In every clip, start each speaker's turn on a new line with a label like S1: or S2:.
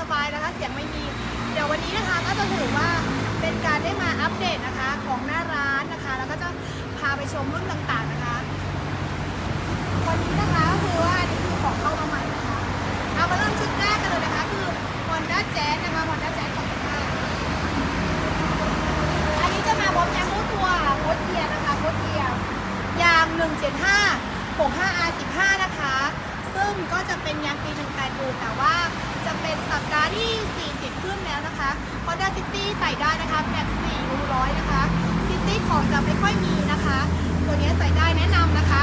S1: สบายนะคะเสียงไม่มี เดี๋ยววันนี้นะคะก็จะถือว่าเป็นการได้มาอัปเดตนะคะของหน้าร้านนะคะ แล้วก็จะพาไปชมรุ่นต่างๆนะคะ วันนี้นะคะก็คือว่านนี้คือของเข้ามาใหม่นะคะ เอามาเริ่มชุดแรกกันเลยนะคะ คือ Honda Jazz นะคะ Honda Jazz ของสิบห้าอันนี้จะมาพร้อมยางคู่ตัวโคตเทียนะคะโคตเทียยาง 175 65 R15 นะคะ ซึ่งก็จะเป็นยางปี 18อยู่แต่ว่า จะเป็นสัปดาห์ที่ 40 ขึ้นแล้วนะคะ Honda City ใส่ได้นะคะแบบ4รูร้อยนะคะ City ของจะไม่ค่อยมีนะคะ ตัวนี้ใส่ได้แนะนำนะคะ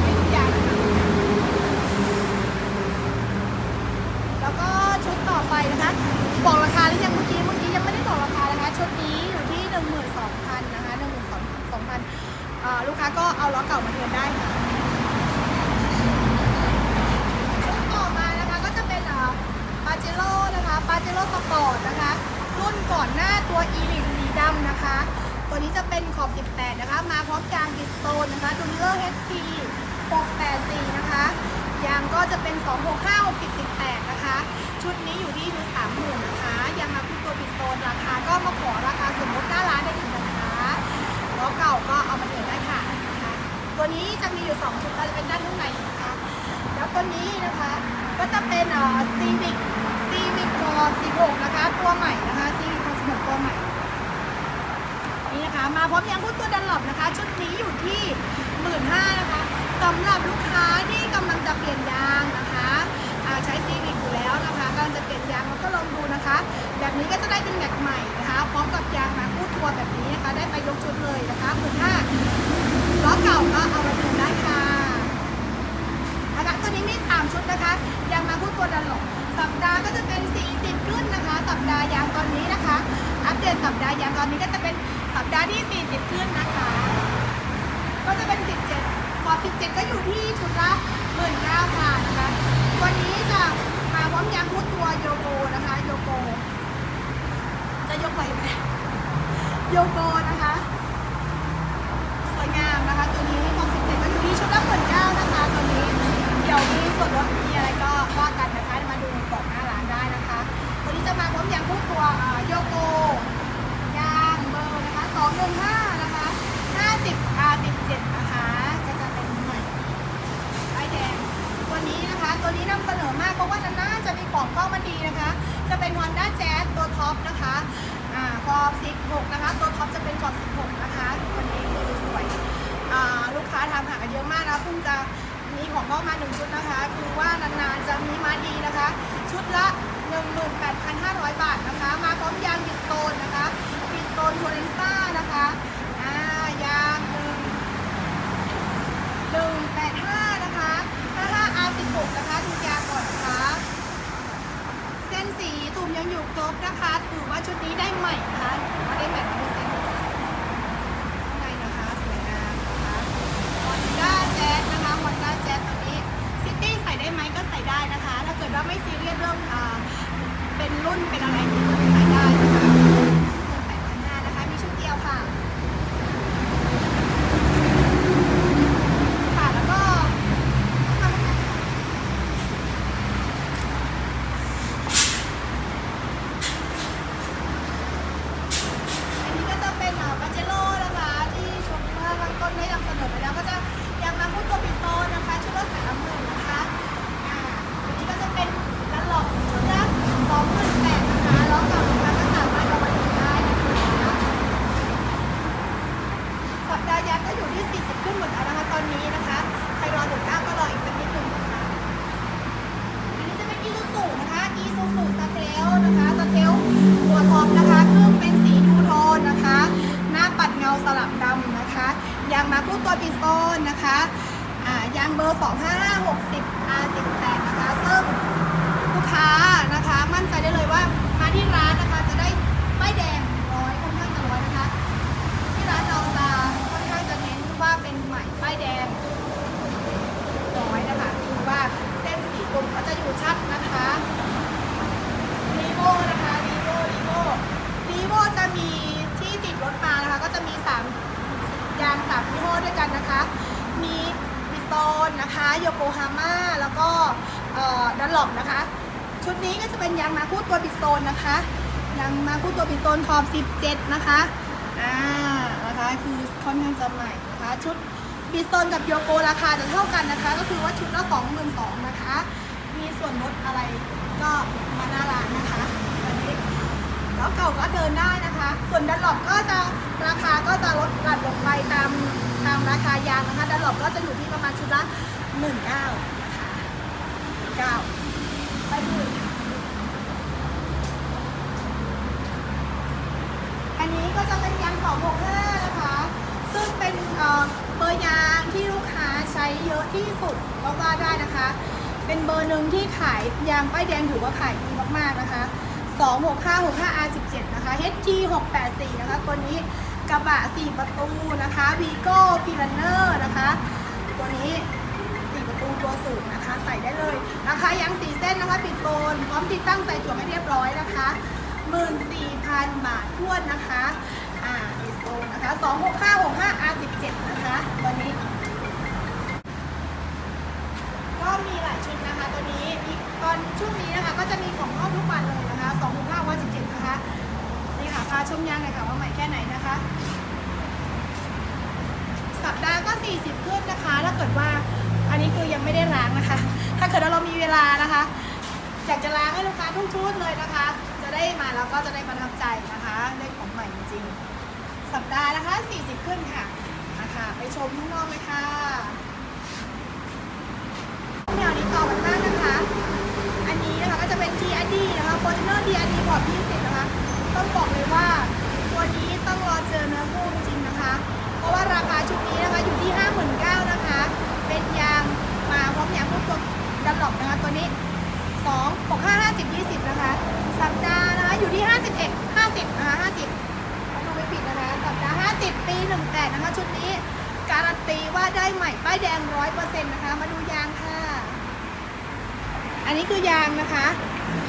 S1: ไม่ทุกอย่างแล้วก็ชุดต่อไปนะคะ บอกราคาหรือยังเมื่อกี้เมื่อกี้ยังไม่ได้บอกราคานะคะ ชุดนี้อยู่ที่ 12,000 นะคะ 12,000อ่าลูกค้าก็เอาล้อเก่ามาเทินได้ต่อมานะคะก็จะเป็นปาเจโร่นะคะปาเจโร่สปอร์ตนะคะ รุ่นก่อนหน้าตัวอี ลิสีดำนะคะ ตัวนี้จะเป็นขอบ 18 นะคะ มาพร้อมยางดิสโตนนะคะดูเลอร์ HT 684 นะคะ ยางก็จะเป็น 265 60 18 นะคะ ชุดนี้อยู่ที่ชุด30,000นะคะ ยางมาคู่ตัวบิดโซนราคาก็มาขอราคาสมมติหน้าร้านได้ถึงนะคะล้อเก่าก็เอามาเถิดได้ค่ะนะคะ ตัวนี้จะมีอยู่ 2 ชุดก็จะเป็นด้านข้างในนะคะ แล้วตัวนี้นะคะก็จะเป็นเอ่อ Civic Civic คอ16 นะคะ ตัวใหม่นะคะ Civic คอ16 ตัวใหม่ นี่นะคะ มาพร้อมยางพูดตัวดันหลบนะคะ ชุดนี้อยู่ที่หมื่นห้านะคะสำหรับลูกค้าที่กำลังจะเปลี่ยนยางนะคะใช้ซีวิกอยู่แล้วนะคะกำลังจะเปลี่ยนยางเราก็ลองดูนะคะ แบบนี้ก็จะได้เป็นแม็กใหม่นะคะ พร้อมกับยางมาคู่ทัวร์แบบนี้นะคะ ได้ไปยกชุดเลยนะคะหมื่นห้าล้อเก่าก็เอาไว้ นี้มีสามชุดนะคะยางมาคู่ตัวดันหลบสัปดาห์ก็จะเป็น 40ขึ้นนะคะ สัปดาห์ยางตอนนี้นะคะ อัปเดตสัปดาห์ยางตอนนี้ก็จะเป็นสัปดาห์ที่ 40 ขึ้นนะคะ ก็จะเป็น 17ขอ17 ก็อยู่ที่ชุดละ19,000ค่ะนะคะ วันนี้จะมาพร้อมยางพูดตัวโยโกนะคะโยโก จะยกไหวไหมโยโกนะคะ สวยงามนะคะ ตัวนี้ขอ17 ก็อยู่ที่ชุดละ19,000นะคะดี๋ยวมีส่วนลดมีอะไรก็ว่ากันนะคะ มาดูก่อนหน้าร้านได้นะคะ ตัวนี้จะมาพร้อมยางพูดตัวอ่าโยโก ยางเบอร์นะคะ215นะคะ50 R17 นะคะ ก็จะเป็นใหม่ไอแดง ตัวนี้นะคะ ตัวนี้นำเสนอมากเพราะว่านานๆจะมีของเข้ามาดีนะคะ จะเป็น Honda Jazz ตัวท็อปนะคะ อ่าขอบ16นะคะ ตัวท็อปจะเป็นขอบ16นะคะตัวนี้คือสวย อ่าลูกค้าทำหากันเยอะมากนะเพิ่งจะมีของเข้ามาหนึ่งชุดนะคะ คือว่านานๆจะมีมาดีนะคะ ชุดละ 18,500 บาทนะคะ มาพร้อมยางบิสโตนนะคะบิสโตนทัวเรนซ่านะคะอ่ายางหนึ่งหนึ่งแปดห้านะคะ55 R16 นะคะดูยางก่อนนะคะ เส้นสีตุ่มยังอยู่ ครบนะคะถือว่าชุดนี้ได้ใหม่นะคะถือว่าได้ใหม่ร้อยเปอร์เซ็นต์ข้างในนะคะสวยงามนะคะฮอนด้าแจ๊สนะคะฮอนด้าแจ๊สตัวนี้ซิตี้ใส่ได้ไหมก็ใส่ได้นะคะ ถ้าเกิดว่าไม่ซีเรียสเรื่องอ่าเป็นรุ่นเป็นอะไรนี้ก็ใส่ได้นะคะแปดพันห้านะคะ มีชุดเดียวค่ะ ค่ะแล้วก็ทำอะไรคะ อันนี้ก็จะเป็นปาเจโร่นะคะ ที่ชมว่าข้างต้นได้นำเสนอไปแล้วก็จะยังมาพูดตัวปิโตนะคะชุดละสามหมื่นนะคะอ่าอันนี้ก็จะเป็นลันหลอกชุดละสองหมื่นแปดนะคะล้อเก่านะคะก็สามารถเอามาดูได้นะคะสัปดาห์ยักษ์ก็อยู่ที่ 40 ขึ้นหมดแล้วนะคะตอนนี้นะคะใครรอถึงเก้าก็รออีกสักนิดหนึ่งนะคะ อันนี้จะเป็นอีซูซูนะคะอีซูซูสเทลนะคะสเทลตัวท็อปนะคะเครื่องเป็นสีทูโทนนะคะ หน้าปัดเงา สลับดำนะคะยางมาพูดตัวปิโซนนะคะยางเบอร์ 25560 R18 นะคะซึ่งลูกค้านะคะมั่นใจได้เลยว่ามาที่ร้านนะคะจะได้ป้แดงร้อยค่อนข้างจะร้อยนะคะ ที่ร้านเราจะค่อนข้างจะเน้นว่าเป็นใหม่ป้แดงน้อยนะคะคือว่าเส้นสีกลมก็จะอยู่ชัดนะคะรีโวนะคะรีโวรีโวรีโวจะมี จะมีสามยางสามยี่ห้อด้วยกันนะคะ มีบิโซนนะคะโยโกฮาม่าแล้วก็ดันหลบนะคะ ชุดนี้ก็จะเป็นยางมาคู่ตัวบิดโซนนะคะยางมาคู่ตัวบิดโซนขอบ 17 นะคะอ่านะคะคือค่อนข้างจะใหม่นะคะชุดบิดโซนกับโยโกราคาจะเท่ากันนะคะ ก็คือว่าชุดละ22,000นะคะ มีส่วนลดอะไรก็มาหน้าร้านนะคะ ล้วเก่าก็เดินได้นะคะ ส่วนดันหลบก็จะราคาก็จะลดหลั่นลงไปตามตามราคายางนะคะดันหลบก็จะอยู่ที่ประมาณชุดละหมื่นเก้านะคะเก้าไปดูอันนี้ก็จะเป็นยาง265นะคะ ซึ่งเป็นเอ่อเบอร์ยางที่ลูกค้าใช้เยอะที่สุดก็ว่าได้นะคะ เป็นเบอร์หนึ่งที่ขายยางป้ายแดงถือว่าขายดีมากๆนะคะ 26565 R17 นะคะ HG 684นะคะ ตัวนี้กระบะ 4 ประตูนะคะ Vigo p i r a n e r นะคะ ตัวนี้4ประตูตัวสูงนะคะ ใส่ได้เลยราคายาง4เส้นนะคะปิดโซนพร้อมติดตั้งใส่ถั่วให้เรียบร้อยนะคะ14,000 บาททวนนะคะ อ่าปิดโซนนะคะ 26565 R17 นะคะตัวนี้ ก็มีหลายชุดนะคะ ตัวนี้มีตอนช่วงนี้นะคะก็จะมีของเข้าทุกวันเลยนะคะ2 6 5วัน17นะคะนี่ค่ะพา ชมยางเลยค่ะว่าใหม่แค่ไหนนะคะ สัปดาห์ก็ 40 ขึ้นนะคะ ถ้าเกิดว่าอันนี้คือยังไม่ได้ล้างนะคะ ถ้าเกิดว่าเรามีเวลานะคะ อยากจะล้างให้ลูกค้าทุกชุดเลยนะคะ จะได้มาแล้วก็จะได้ประทับใจนะคะได้ของใหม่จริงๆสัปดาห์นะคะ 40 ขึ้นค่ะนะคะไปชมข้างนอกเลยค่ะแนวนี้ต่อกันมากนะคะ อันนี้นะคะก็จะเป็น TRD นะคะ Fortuner TRD พอร์ต20นะคะ ต้องบอกเลยว่าตัวนี้ต้องรอเจอเนื้อคู่จริงนะคะ เพราะว่าราคาชุดนี้นะคะอยู่ที่ 59,000นะคะ เป็นยางมาพร้อมยางพวกตัวดันหลบนะคะตัวนี้2 6 5 50 20นะคะสัปดาห์นะคะอยู่ที่ 51 50นะคะ50เราดูไม่ผิดนะคะสัปดาห์50 ปี 18 นะคะชุดนี้การันตีว่าได้ใหม่ป้ายแดง 100%นะคะมาดูยางค่ะ อันนี้คือยางนะคะ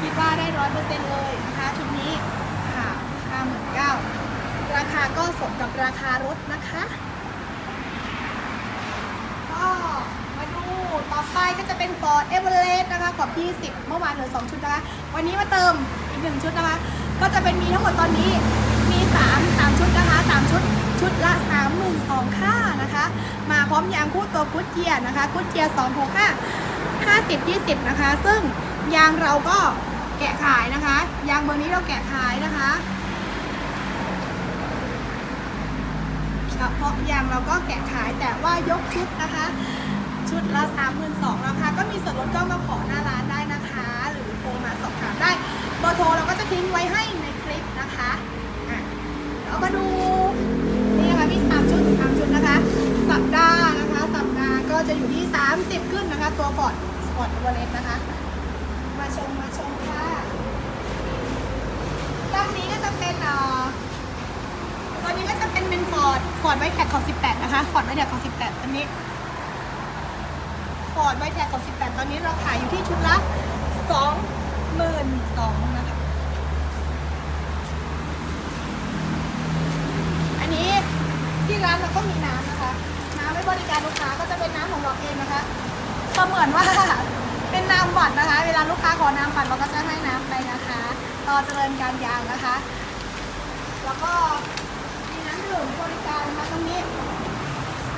S1: คิดว่าได้ 100%เลยนะคะชุดนี้ 9 ราคาก็สมกับราคารถนะคะ ก็มาดูต่อไปก็จะเป็น Ford Everest นะคะขอบ20เมื่อวานเหลือ 2 ชุดนะคะ วันนี้มาเติมอีก 1 ชุดนะคะ ก็จะเป็นมีทั้งหมดตอนนี้มี 3 3 ชุดนะคะ 3 ชุดชุดละ 32,000ค่านะคะ มาพร้อมยางคู่ตัวกุดเจียร์นะคะกุดเจียร์265 50 20 นะคะ ซึ่งยางเราก็แกะขายนะคะ ยางเบอร์นี้เราแกะขายนะคะ เพาะยางเราก็แกะขายแต่ว่ายกชุดนะคะ ชุดละ32,000ราคาก็มีส่วนลดก็มาขอหน้าร้านได้นะคะ หรือโทรมาสอบถามได้เบอร์โทรเราก็จะทิ้งไว้ให้ในคลิปนะคะอะเรามาดูนี่นะคะมี3ชุด3ชุดนะคะ สัปดาห์นะคะสัปดาห์ก็จะอยู่ที่ 30 ขึ้นนะคะ ตัวฟอร์ดฟอร์ดวอร์เลสนะคะ มาชมมาชมค่ะตั้งนี้ก็จะเป็นเอ่อ ตัวนี้ก็จะเป็นเป็นฟอร์ดฟอร์ดไวแท็กของ 18 นะคะฟอร์ดไวแท็กของ 18ตัวนี้ฟอร์ดไวแท็กของ 18 ตอนนี้เราขายอยู่ที่ชุดละ22,000นะคะ อันนี้ที่ร้านเราก็มีน้ำนะคะ น้ำไว้บริการลูกค้าก็จะเป็นน้ำของเราเองนะคะเสมือนว่าเป็นน้ำหวัดนะคะ เวลาลูกค้าขอน้ำปั่นเราก็จะให้น้ำไปนะคะ ต่อเจริญการยางนะคะ แล้วก็ น้ำดื่มบริการนะคะตรงนี้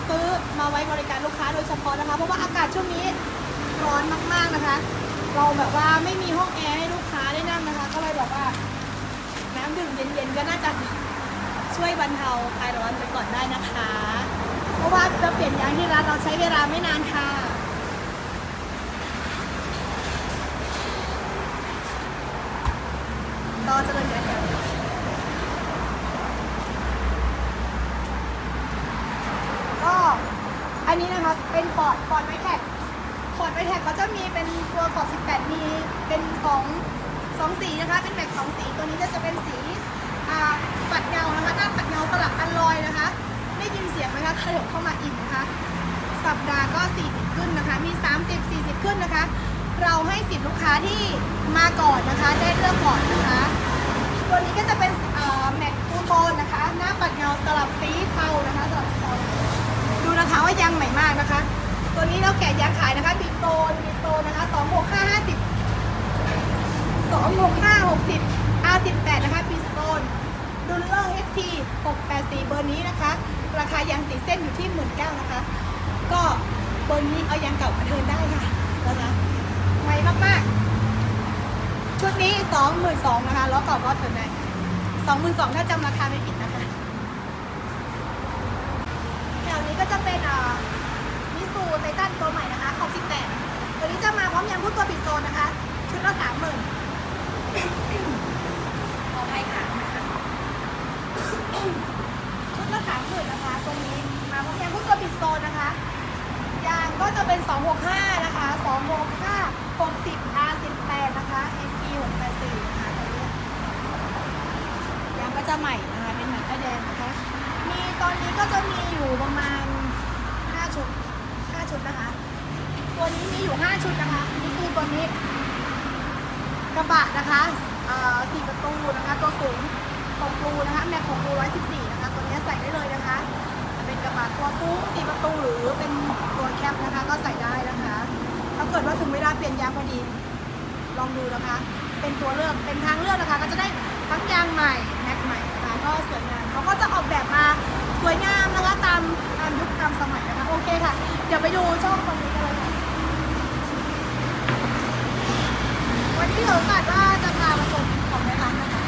S1: ซื้อมาไว้บริการลูกค้าโดยเฉพาะนะคะ เพราะว่าอากาศช่วงนี้ร้อนมาก ๆนะคะ เราแบบว่าไม่มีห้องแอร์ให้ลูกค้าได้นั่งนะคะ ก็เลยแบบว่าน้ำดื่มเย็นๆก็น่าจะช่วยบรรเทาคลายร้อนไปก่อนได้นะคะ เพราะว่าจะเปลี่ยนยางที่ร้านเราใช้เวลาไม่นานค่ะต่อจริญการยาง ก็อันนี้นะคะเป็นฟอร์ดฟอร์ดไวแท็กฟอร์ดไว แท็กเขาจะมีเป็นตัวขอบ 18 มีเป็นสองสองสีนะคะ เป็นแม็กสองสีตัวนี้ก็จะเป็นสีอ่าปัดเงานะคะ หน้าปัดเงาสลับกันลอยนะคะ ได้ยินเสียงไหมคะขยับเข้ามาอีกนะคะ สัปดาห์ก็ 40 ขึ้นนะคะ มี 30 40 ขึ้นนะคะ เราให้สิทธิ์ลูกค้าที่มาก่อนนะคะ ได้เลือกก่อนนะคะ ตัวนี้ก็จะเป็นแม็กคูโทนนะคะ หน้าปัดเงาสลับสีเทานะคะสลับสีเทาดูนะคะว่ายางใหม่มากนะคะ ตัวนี้เราแกะยางขายนะคะบีโซนบีโซนนะคะสองหกห้าห้าสิบ2 6 5 60 R18 นะคะปีโตนดุลเลอร์ HT 684เบอร์นี้นะคะ ราคายางสีเส้นอยู่ที่19,000นะคะ ก็เบอร์นี้เอายางเก่ามาเทินได้ค่ะนะคะไวมากๆ ชุดนี้22,000นสองนะคะล้อเก่าก็เทินได้22,000ถ้าจำราคาไม่ผิดนะคะแถวนี้ก็จะเป็นอ่า ไททันตัวใหม่นะคะของ18ตัวนี้จะมาพร้อมยางพุ่ตัวปิดโซนนะคะ ชุดละ30,000ขอให้ค่ะ ชุดละ30,000นนะคะ ตัวนี้มาพร้อมยางพุ่ตัวปิดโซนนะคะ ยางก็จะเป็น 265 นะคะ 265 60 R18 นะคะ NT 684นะคะตัวนี้ยางก็จะใหม่นะคะ เป็นหนังไอแดงนะคะ มีตอนนี้ก็จะมีอยู่ประมาณ ชุดนะคะ ตัวนี้มีอยู่5ชุดนะคะนี่คือตัวนี้ กระบะนะคะสี่ประตูนะคะ ตัวสูงของปูนะคะแม็กของปู114 นะคะ ตัวนี้ใส่ได้เลยนะคะ จะเป็นกระบะตัวสูงสี่ประตูหรือเป็นตัวแคปนะคะ ก็ใส่ได้นะคะ ถ้าเกิดว่าถึงเวลาเปลี่ยนยางพอดี ลองดูนะคะ เป็นตัวเลือก เป็นทางเลือกนะคะ ก็จะได้ทั้งยางใหม่แม็กใหม่นะคะ ก็สวยงามเขาก็จะออกแบบมาสวยงามนะคะตามตามยุคตามสมัยนะคะ โอเคค่ะ ดี๋ยวไปดูช่องคอมเมนี้กันเลยค่ะวันนี้ถือโอกาสว่าจะพามาชมของในร้านนะคะ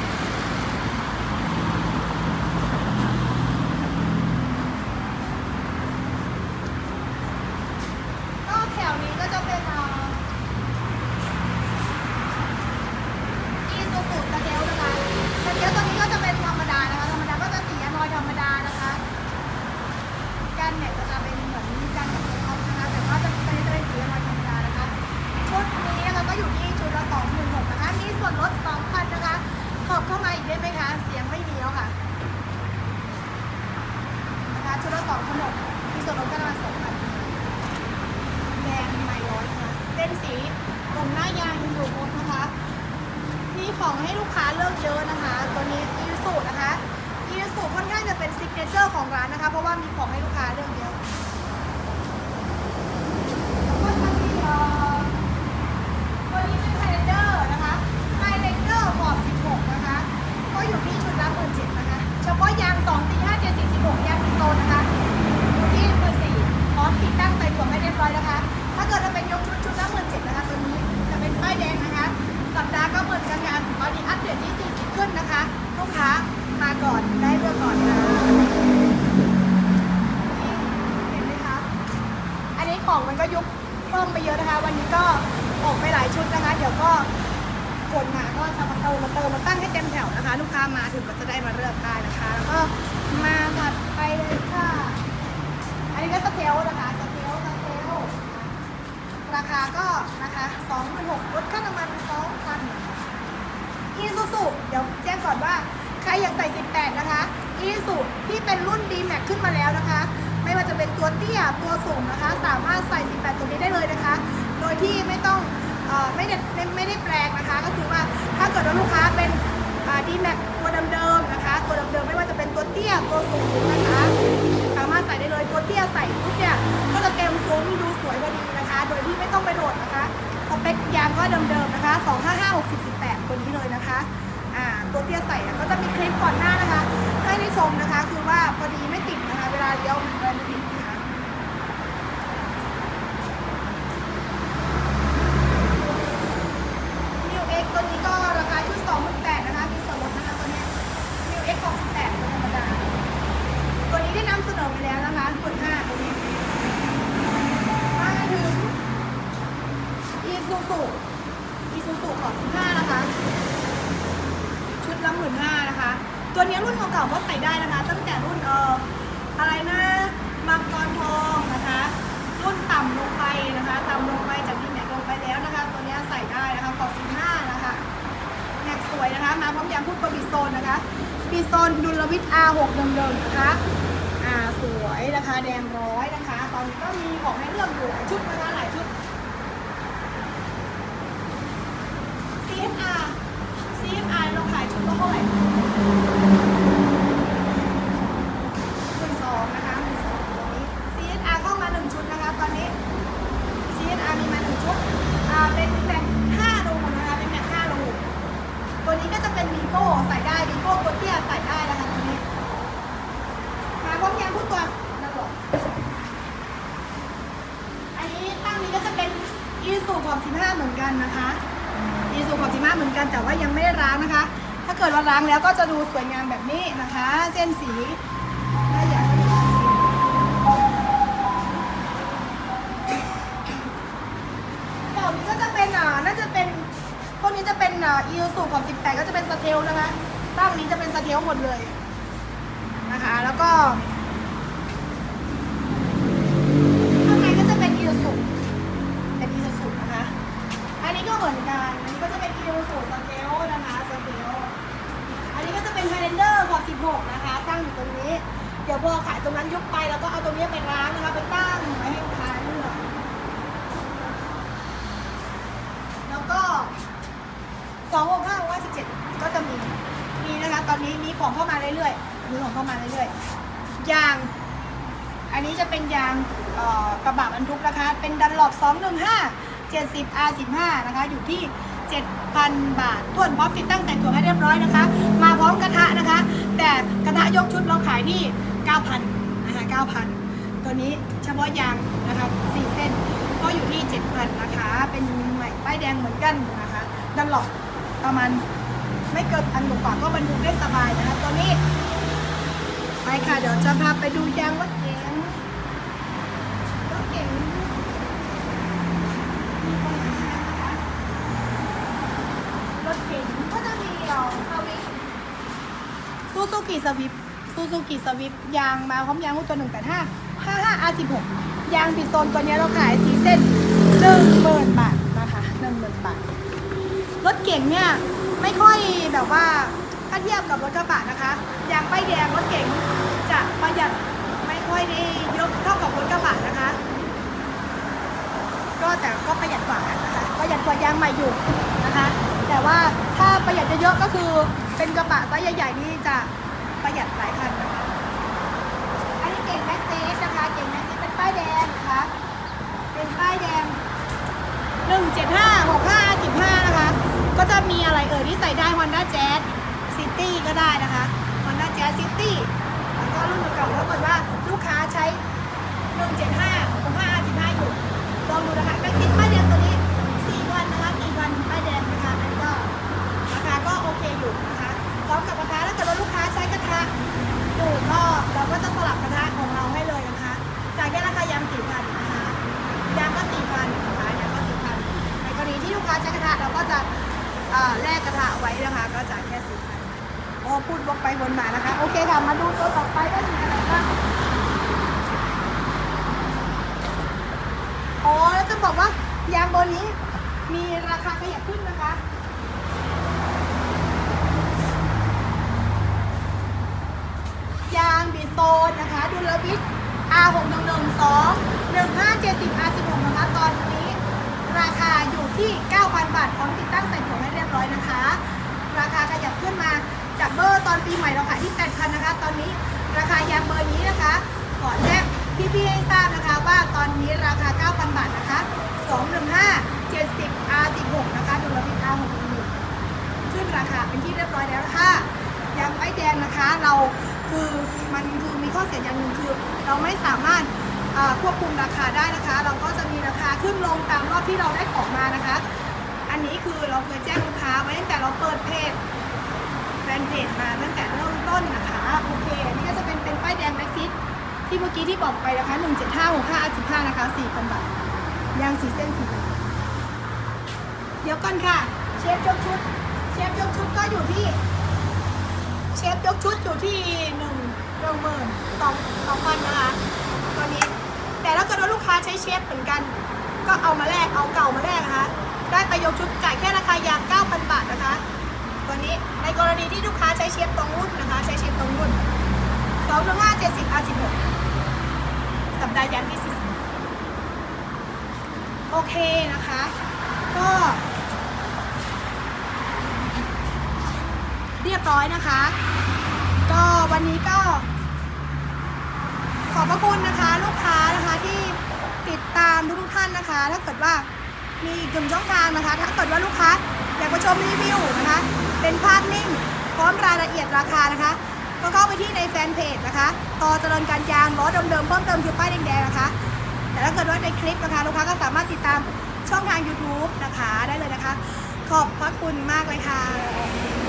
S1: ก็แถวนี้ก็จะเป็นเอ่อ อีซูซูสเกลนะคะสเกลตัวนี้ก็จะเป็นธรรมดานะคะ ธรรมดาก็จะสีอนอยธรรมดานะคะกันเนี่ยก็จะเป็นเหมือนกันกับตัวท็อปนะคะ แต่ว่าจะเป็นจะเป็นสีอนอยธรรมดานะคะ ชุดนี้นะคะก็อยู่ที่ชุดละสองหมื่นหกนะคะ มีส่วนลดสองพันนะคะขอบเข้ามาอีกได้ไหมคะ เสียงไม่มีแล้วค่ะ นะคะ ชุดละสองพันหกมีส่วนลดกันประมาณสองพัน แดงไม่ร้อยนะคะเส้นสีตรงหน้ายางอยู่ครบนะคะ มีของให้ลูกค้าเลือกเยอะนะคะ ตัวนี้อีสูนะคะอีสูค่อนข้างจะเป็นซิกเนเจอร์ของร้านนะคะ เพราะว่ามีของให้ลูกค้าเลือกเยอะแล้วก็จะมีเอ่อตัวนี้เป็นไฮเลนเดอร์นะคะไฮเลนเดอร์ขอบ16 นะคะ ก็อยู่ที่ชุดละหมื่นเจ็ดนะคะ เฉพาะยาง 2 4 5 7 4 16 ยางพิโซนนะคะ อยู่ที่หมื่นสี่พร้อม ติดตั้งใส่ถั่วให้เรียบร้อยนะคะ ถ้าเกิดเราเป็นยกชุดชุดละหมื่นเจ็ดนะคะตัวนี้จะเป็นป้ายแดงนะคะ สัปดาห์ก็เหมือนกันค่ะตอนนี้อัปเดตที่40ขึ้นนะคะ ลูกค้ามาก่อนได้เลือกก่อนนะเห็นไหมคะ อันนี้ของมันก็ยุบเพิ่มไปเยอะนะคะ วันนี้ก็ออกไปหลายชุดนะคะ เดี๋ยวก็คนมาก็จะมาเติมมาเติมมาตั้งให้เต็มแถวนะคะ ลูกค้ามาถึงก็จะได้มาเลือกได้นะคะ แล้วก็มาถัดไปเลยค่ะ อันนี้ก็สเทลนะคะ ราคาก็นะคะ26,000ลดค่าน้ำมัน2,000อีซูซูเดี๋ยวแจ้งก่อนว่าใครอยากใส่ 18 นะคะอีซูที่เป็นรุ่น D Max ขึ้นมาแล้วนะคะ ไม่ว่าจะเป็นตัวเตี้ยตัวสูงนะคะ สามารถใส่ 18 ตัวนี้ได้เลยนะคะ โดยที่ไม่ต้องออไม่ได้ไม่ไม่ได้แปลงนะคะ ก็คือว่าถ้าเกิดว่าลูกค้าเป็นดีแม็กตัวเดิมๆนะคะ ตัวเดิมๆไม่ว่าจะเป็นตัวเตี้ยตัวสูงนะคะ สามารถใส่ได้เลยตัวเตี้ยใส่ปุ๊บเนี่ยก็จะเต็มซุ้มดูสวยพอดีนะคะ โดยที่ไม่ต้องไปโหลดนะคะสเปคยางก็เดิมๆนะคะ 255 60 18ตัวนี้เลยนะคะอ่าตัวเตี้ยใส่ก็จะมีคลิปก่อนหน้านะคะ ให้ได้ชมนะคะ คือว่าพอดีไม่ติดนะคะ เวลาเลี้ยวมันไม่ติดนะคะ มิวเอ็กตัวนี้ก็ราคาชุด28,000นะคะ มีส่วนลดนะคะตัวเนี้มิวเอ็กของ18เป็นธรรมดา ตัวนี้ได้นำเสนอไปแล้วนะคะหมื่นห้าตัวนี้มาถึงอีซูซูอีซูซูของ15นะคะ ชุดละหมื่นห้านะคะ ตัวนี้รุ่นเก่าๆก็ใส่ได้นะคะ ตั้งแต่รุ่นเอ่ออะไรนะมังกรทองนะคะ รุ่นต่ำลงไปนะคะ ต่ำลงไปจากดีแม็กลงไปแล้วนะคะ ตัวนี้ใส่ได้นะคะขอบ15นะคะ แม็กสวยนะคะ มาพร้อมยางพูดกับบีโซนนะคะ บีโซนดุลวิทย์ R6 เดิมๆนะคะอ่าสวยนะคะแดงร้อยนะคะ ตอนนี้ก็มีของให้เลือกอยู่หลายชุดนะคะหลายชุด CFR CFR เราขายชุดละเท่าไหร่หมื่นสองนะคะหมื่นสองตัวนี้ CFR เข้ามาหนึ่งชุดนะคะตอนนี้ CFR มีมาหนึ่งชุด อ่า เป็นแม็ก5โลนะคะ เป็นแม็ก5โล นี้ก็จะเป็นมีโก้ใส่ได้วีโก้ตัวเตี้ยใส่ได้นะคะตัวนี้ มาพร้อมยางพูดตัวนะบอกอันนี้ตั้งนี้ก็จะเป็นอีสูขอบ15 เหมือนกันนะคะอีสูขอบ15 เหมือนกันแต่ว่ายังไม่ได้ล้างนะคะ ถ้าเกิดว่าล้างแล้วก็จะดูสวยงามแบบนี้นะคะ เส้นสีน่าอยากให้ดูเก่านี้ก็จะเป็นอ่าน่าจะเป็น วกนี้จะเป็นอ่าอีสูขอบ18 ก็จะเป็นสเทลนะคะตั้งนี้จะเป็นสเทลหมดเลยนะคะ แล้วก็ข้างในก็จะเป็นอีซูเป็นอีซูนะคะ อันนี้ก็เหมือนกัน อันนี้ก็จะเป็นอีซูสเกลนะคะสเกลอันนี้ก็จะเป็นไฮเลนเดอร์ขอบ16 นะคะ ตั้งอยู่ตรงนี้ เดี๋ยวพอขายตรงนั้นยุบไปแล้วก็เอาตรงนี้ไปล้างนะคะไปตั้งไว้ให้ลูกค้าเลือกแล้วก็ สองหกห้าว่าสิบเจ็ดก็จะมี มีนะคะ ตอนนี้มีของเข้ามาเรื่อยๆมีของเข้ามาเรื่อยๆยาง อันนี้จะเป็นยางกระบะบรรทุกนะคะ เป็นดันหลบ215 70 R15 นะคะ อยู่ที่ 7,000 บาททวนพร้อมติดตั้งแต่งตัวให้เรียบร้อยนะคะ มาพร้อมกระทะนะคะ แต่กระทะยกชุดเราขายที่ 9,000นะคะ9,000 ตัวนี้เฉพาะยางนะคะ4เส้นก็อยู่ที่ 7,000 นะคะ เป็นใหม่ป้ายแดงเหมือนกันนะคะดันหลบประมาณ ไม่เกินพันกว่าก็บรรทุกได้สบายนะคะตัวนี้ ไปค่ะเดี๋ยวจะพาไปดูยางรถเก๋งรถเก๋งรงไหนนะคะรถเก๋งก็จะมีเอ่อสวิฟซูซูกิสวิฟซูซูกิสวิฟยางมาพร้อมยางรุ่นตัว185 55 R16 ยางปิดโซนตัวนี้เราขายซีเส้น10,000บาทนะคะ10,000บาทรถเก่งเนี่ย ไม่ค่อยแบบว่าถ้าเทียบกับรถกระบะนะคะยางป้ายแดงรถเก่งจะประหยัดไม่ค่อยได้เยอะเท่ากับรถกระบะนะคะ ก็แต่ก็ประหยัดกว่านะคะประหยัดกว่ายางใหม่อยู่นะคะ แต่ว่าถ้าประหยัดจะเยอะก็คือเป็นกระบะไซส์ใหญ่ๆนี่จะประหยัดหลายคันนะคะอันนี้เก่งแม็กซีสนะคะเก่งแม็กซีเป็นป้ายแดงนะคะเป็นป้ายแดงหนึ่งเจ็ดห้าหกห้าสิบห้านะคะ ก็จะมีอะไรเอ่ยที่ใส่ได้ Honda Jazz City ก็ได้นะคะ Honda Jazz City แล้วก็รุ่นเก่าๆถ้ากิดว่าลูกค้าใช้ 175 65 15อยู่ลองดูนะคะแม็กซิสป้าเดงตัวนี้ 4 วันนะคะ 4 วันป้ายแดงนะคะอันนี้ก็ราคาก็โอเคอยู่นะคะพร้อมกับกระทะถ้าเกิดว่าลูกค้าใช้กระทะอยู่ก็เราก็จะสลับกระทะของเราให้เลยนะคะจ่ายแค่ราคายางสี่พันนะคะ ยางก็สี่พันนะคะยางก็สี่พันในกรณีที่ลูกค้าใช้กระทะเราก็จะเอ่อแลกกระทะไว้นะคะ ก็จ่ายแค่สี่พันโอ้พูดวกไปวนมานะคะ โอเคค่ะ มาดูตัวต่อไปก็มีอะไรบ้างอ๋อแล้วจะบอกว่ายางเบอร์นี้มีราคาขยับขึ้นนะคะ ยางบีโซนนะคะดูลวิท R 6 1 1 2 1 5 7 0 R 16นะคะตอนนี้ราคาอยู่ที่ 9,000 บาทพร้อมติดตั้งใส่ถุงให้เรียบร้อยนะคะ ราคาขยับขึ้นมาจากเบอร์ตอนปีใหม่เราขายที่ 8,000นะคะ ตอนนี้ราคายางเบอร์นี้นะคะ ขอแจ้งพี่ๆให้ทราบนะคะว่าตอนนี้ราคา 9,000 บาทนะคะ 215 70 R 16นะคะดูแลวิท R 6 1 1ขึ้นราคาเป็นที่เรียบร้อยแล้วค่ะยางป้แดงนะคะเรา คือมันคือมีข้อเสียอย่างหนึ่งคือ เราไม่สามารถควบคุมราคาได้นะคะ เราก็จะมีราคาขึ้นลงตามรอบที่เราได้ของมานะคะ อันนี้คือเราเคยแจ้งลูกค้าไว้ตั้งแต่เราเปิดเพจแฟนเพจมาตั้งแต่เริ่มต้นนะคะโอเคอันนี้ก็จะเป็นเป็นป้ายแดงแม็กซิสที่เมื่อกี้ที่บอกไปนะคะ 175 65 15นะคะ4,000บาทยางสีเส้น4,000เดี๋ยวก่อนค่ะ เชฟยกชุด เชฟยกชุดก็อยู่ที่ เชฟยกชุดอยู่ที่หนึ่งหนึ่งหมื่นสองสองพันนะคะตอนนี้ แต่ถ้าเกิดว่าลูกค้าใช้เชฟเหมือนกัน ก็เอามาแลกเอาเก่ามาแลกนะคะ ได้ไปยกชุดจ่ายแค่ราคายาง9,000 บาทนะคะตัวนี้ในกรณีที่ลูกค้าใช้เชฟตรงรุ่นนะคะ ใช้เชฟตรงรุ่น2 1 5 70 R 16สัปดาห์ยางที่40โอเคนะคะ ก็ รียบร้อยนะคะ ก็วันนี้ก็ ขอบพระคุณนะคะ ลูกค้านะคะที่ติดตามทุกท่านนะคะ ถ้าเกิดว่ามีอีกหนึ่งช่องทางนะคะ ถ้าเกิดว่าลูกค้าอยากมาชมรีวิวนะคะ เป็นภาพนิ่ง พร้อมรายละเอียดราคานะคะ ก็เข้าไปที่ในแฟนเพจนะคะต่อเจริญการยางล้อเดิมๆเพิ่มเติมคือป้ายแดงๆนะคะ แต่ถ้าเกิดว่าในคลิปนะคะลูกค้าก็สามารถติดตามช่องทาง YouTube นะคะได้เลยนะคะ ขอบพระคุณมากเลยค่ะ